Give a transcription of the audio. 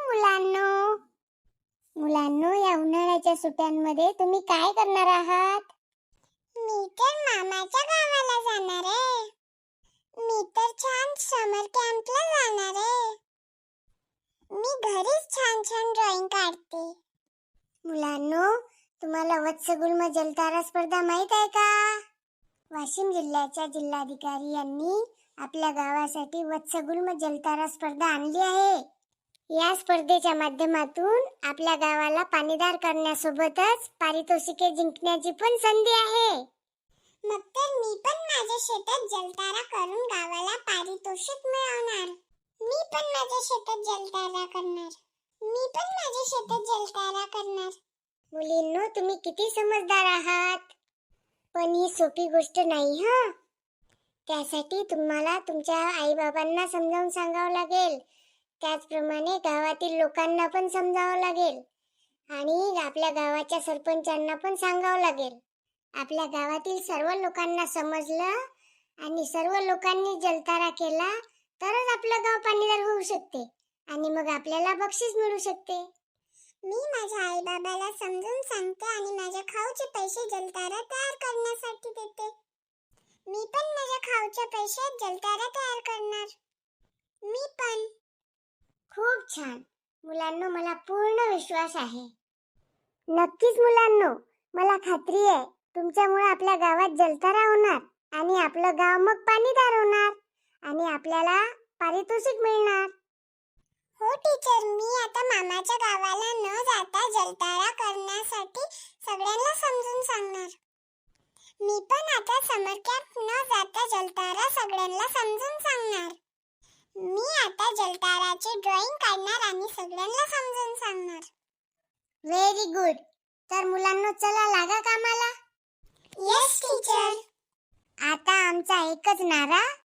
मुलांनो. मुलांनो या उन्हाळ्याच्या सुट्ट्यांमध्ये तुम्ही काय करणार आहात? मी तर मामाच्या गावाला जाणार आहे. मी तर छान समर कॅम्पला जाणार आहे. मी घरीच छान छान ड्रॉइंग काढते. मुलांनो तुम्हाला वत्सगुल्म जलतारा स्पर्धा माहीत आहे का? वाशिम जिल्ह्याच्या जिल्हाधिकारी यांनी आपल्या गावासाठी वत्सगुल्म जलतारा स्पर्धा आणली आहे. या स्पर्धेच्या माध्यमातून आपल्या गावाला पाणीदार करण्यासोबतच पारितोषिके जिंकण्याची पण संधी आहे. मग तर मी पण माझ्या शेतात जलतारा करून गावाला पारितोषिक मिळवणार. मी पण माझ्या शेतात जलतारा करणार. मी पण माझ्या शेतात जलतारा करणार. मुलींनो तुम्ही किती समजदार आहात. पण ही सोपी गोष्ट नाही हा. त्यासाठी तुम्हाला तुमच्या आईबाबांना समजावून सांगावं लागेल. त्याचप्रमाणे गावातील लोकांना पण समजावं लागेल. आणि आपल्या गावाच्या सरपंचांना पण सांगावं लागेल. आपल्या गावातील सर्व लोकांना समजलं आणि सर्व लोकांनी जलतारा केला तरच आपलं गाव पाणीदार होऊ शकते आणि मग आपल्याला बक्षीस मिळू शकते. मी माझ्या आई बाबाला समजून सांगते आणि माझ्या खाऊचे पैसे जलतारा तयार करण्यासाठी देते. मी पण माझ्या खाऊच्या पैशात जलतारा तयार करणार. मी पण. खूप छान. मुलांनो मला पूर्ण विश्वास आहे. नक्कीच मुलांनो मला खात्री आहे तुमच्यामुळे आपल्या गावात जलतारा होणार आणि आपलं गाव मग पाणीदार होणार आणि आपल्याला पारितोषिक मिळणार. हो टीचर. मी आता मामाच्या गावाला न जाता जलतारा करण्यासाठी सगळ्यांना समजून सांगणार. मी पण आता समर कॅम्प न जाता जलतारा सगळ्यांना समजून सांगणार. मी आता जलताराची ड्रॉइंग काढणार आणि सगळ्यांना समजून सांगणार. व्हेरी गुड तर मुलांनो चला लागा कामाला. येस टीचर आता आमचा एकच नारा.